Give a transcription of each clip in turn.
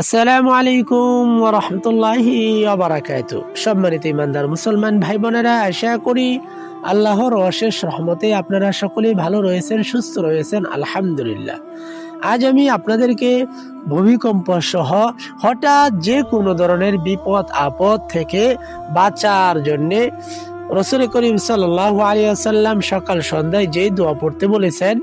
আসসালামু আলাইকুম ওয়া রাহমাতুল্লাহি ওয়া বারাকাতু সম্মানিত ইমানদার মুসলমান ভাই বোনেরা, আশা করি আল্লাহর অশেষ রহমতে আপনারা সকলেই ভালো রয়েছেন, সুস্থ রয়েছেন, আলহামদুলিল্লাহ। আজ আমি আপনাদেরকে ভূমিকম্প সহ হঠাৎ যে কোনো ধরনের বিপদ, আপদ থেকে বাঁচার জন্যে রসুল করিম সাল্লাহ আলিয়াল্লাম সকাল সন্ধ্যায় যেই দোয়া পড়তে বলেছেন,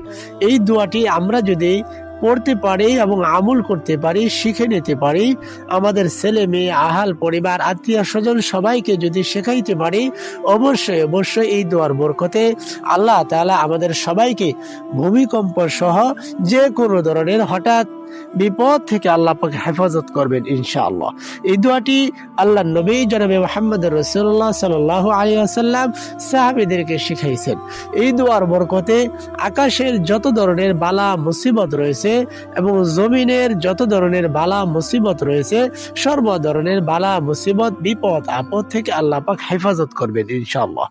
এই দোয়াটি আমরা যদি পড়তে পারি এবং আমল করতে পারি, শিখে নিতে পারি। আমাদের ছেলে মেয়ে, আহাল পরিবার, আত্মীয় স্বজন সবাইকে যদি শেখাইতে পারি, অবশ্যই অবশ্যই এই দোয়ার বরকতে আল্লাহ তালা আমাদের সবাইকে ভূমিকম্প সহ যে কোনো ধরনের হঠাৎ বিপদ থেকে আল্লাহ পাক হেফাজত করবেন ইনশাআল্লাহ। এই দোয়াটি আল্লাহ নবী জনাবে মোহাম্মদ রসুল্লাহ সাল্লাহ আলী আসাল্লাম সাহাবিদেরকে শিখাইছেন। এই দোয়ার বরকতে আকাশের যত ধরনের বালা, মুসিবত রয়েছে এবং জমিনের যত ধরনের বালা, মুসিবত রয়েছে, সর্ব ধরনের বালা, মুসিবত, বিপদ, আপদ থেকে আল্লাহ পাক হেফাজত করবেন ইনশাআল্লাহ।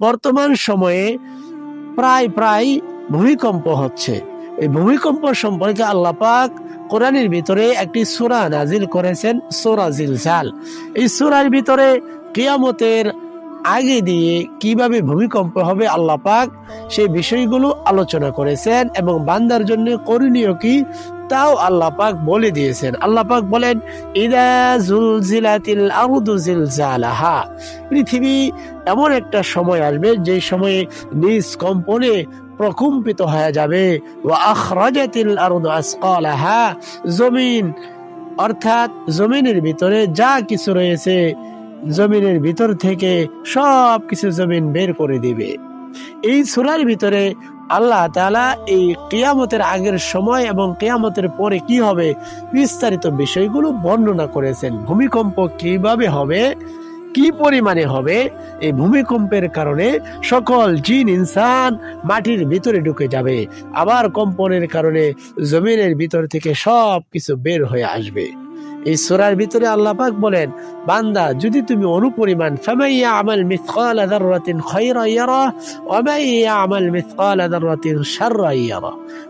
বর্তমান সময়ে প্রায় প্রায় ভূমিকম্প হচ্ছে। এই ভূমিকম্প সম্পর্কে আল্লাপাক কোরআনের ভিতরে একটি সোরা নাজিল করেছেন, সোরা জিলজাল। এই সোরার ভিতরে কিয়ামতের আগে দিয়ে কীভাবে ভূমিকম্প হবে আল্লাহ পাক সেই বিষয়গুলো আলোচনা করেছেন এবং বান্দার জন্য করণীয় কি তাও আল্লাহ পাক বলে দিয়েছেন। আল্লাহ পাক বলেন পৃথিবী এমন একটা সময় আসবে যে সময়ে নিজ কম্পনে প্রকম্পিত হয়ে যাবে। আখরাজাতিল জমিন, অর্থাৎ জমিনের ভিতরে যা কিছু রয়েছে জমিনের ভিতর থেকে সব কিছু জমিন বের করে দিবে। এই সুরার ভিতরে আল্লাহ তাআলা এই কিয়ামতের আগের সময় এবং কেয়ামতের পরে কি হবে বিস্তারিত বিষয়গুলো বর্ণনা করেছেন। ভূমিকম্প কীভাবে হবে, কি পরিমাণে হবে, এই ভূমিকম্পের কারণে সকল জিন, ইনসান মাটির ভিতরে ঢুকে যাবে। আবার কম্পনের কারণে জমিনের ভিতর থেকে সব কিছু বের হয়ে আসবে। এই সূরার ভিতরে আল্লাহ পাক বলেন, বান্দা, যদি তুমি অনুপরিমাণ আমাল আমাল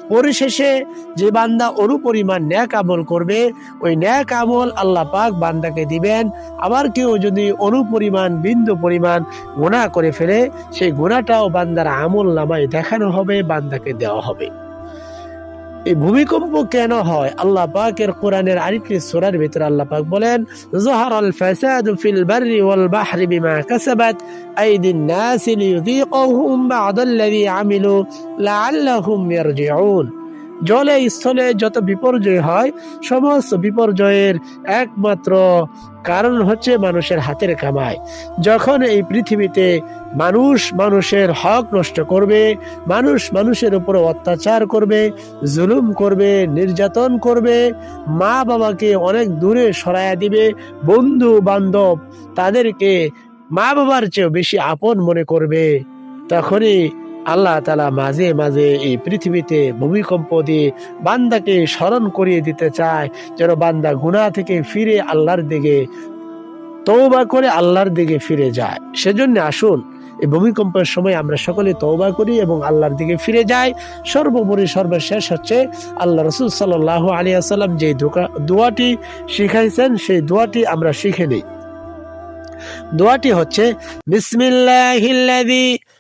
পরিশেষে যে বান্দা অনুপরিমাণ ন্যাক আমল করবে, ওই ন্যাক আমল আল্লাহ পাক বান্দাকে দিবেন। আবার কেউ যদি অনুপরিমাণ, বিন্দু পরিমাণ গুণা করে ফেলে, সেই গুণাটাও বান্দার আমল নামায় দেখানো হবে, বান্দাকে দেওয়া হবে। এই ভূমিকম্প কেন হয়? আল্লাহ পাকের কোরআনের আরেকটি সূরার ভিতরে আল্লাহ পাক বলেন জহারাল ফাসাদু ফিল বাররি ওয়াল বাহরি বিমা কাসাবাত আইদিন নাস লিযীকাহুম বা'দাল্লাযী আমিলু লাআল্লাহুম ইয়ারজিউন। জলে, স্থলে যত বিপর্যয় হয়, সমস্ত বিপর্যয়ের একমাত্র কারণ হচ্ছে মানুষের হাতের কামাই। যখন এই পৃথিবীতে মানুষ মানুষের হক নষ্ট করবে, মানুষ মানুষের উপর অত্যাচার করবে, জুলুম করবে, নির্যাতন করবে মা বাবাকে অনেক দূরে সরাইয়া দিবে বন্ধু বান্ধব তাদেরকে মা বাবার চেয়েও বেশি আপন মনে করবে, তখনই আল্লাহ তালা মাঝে মাঝে এই পৃথিবীতে ভূমিকম্প দিয়ে বান্দাকে স্মরণ করিয়ে দিতে চায়, যেন বান্দা গুণা থেকে ফিরে আল্লাহর দিকে তৌবা করে আল্লাহর দিকে ফিরে যায়। সেজন্য আসুন, এই ভূমিকম্পের সময় আমরা সকলে তৌবা করি এবং আল্লাহর দিকে ফিরে যাই। সর্বোপরি সর্বশেষ হচ্ছে আল্লাহ রসুল সাল্লাহ আলী আসাল্লাম যে দোয়াটি শিখাইছেন, সেই দোয়াটি আমরা শিখে নিই। দোয়াটি হচ্ছে, বিসমিল্লাহিল্লাযী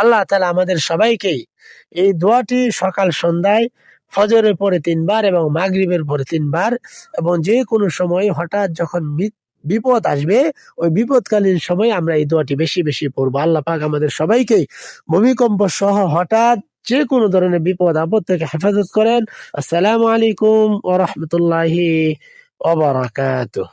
আল্লাহ তালা আমাদের সবাইকে এই দোয়াটি সকাল সন্ধ্যায়, ফজরের পরে তিনবার এবং মাগরিবের পরে তিনবার এবং যে কোনো সময় হঠাৎ যখন বিপদ আসবে, ওই বিপদকালীন সময় আমরা এই দোয়াটি বেশি বেশি পড়ব। আল্লাহ পাক আমাদের সবাইকে ভূমিকম্প সহ হঠাৎ যে কোনো ধরনের বিপদ, আপদ থেকে হেফাজত করেন। আসসালামু আলাইকুম ওয়া রাহমাতুল্লাহি ওয়া বারাকাতুহু।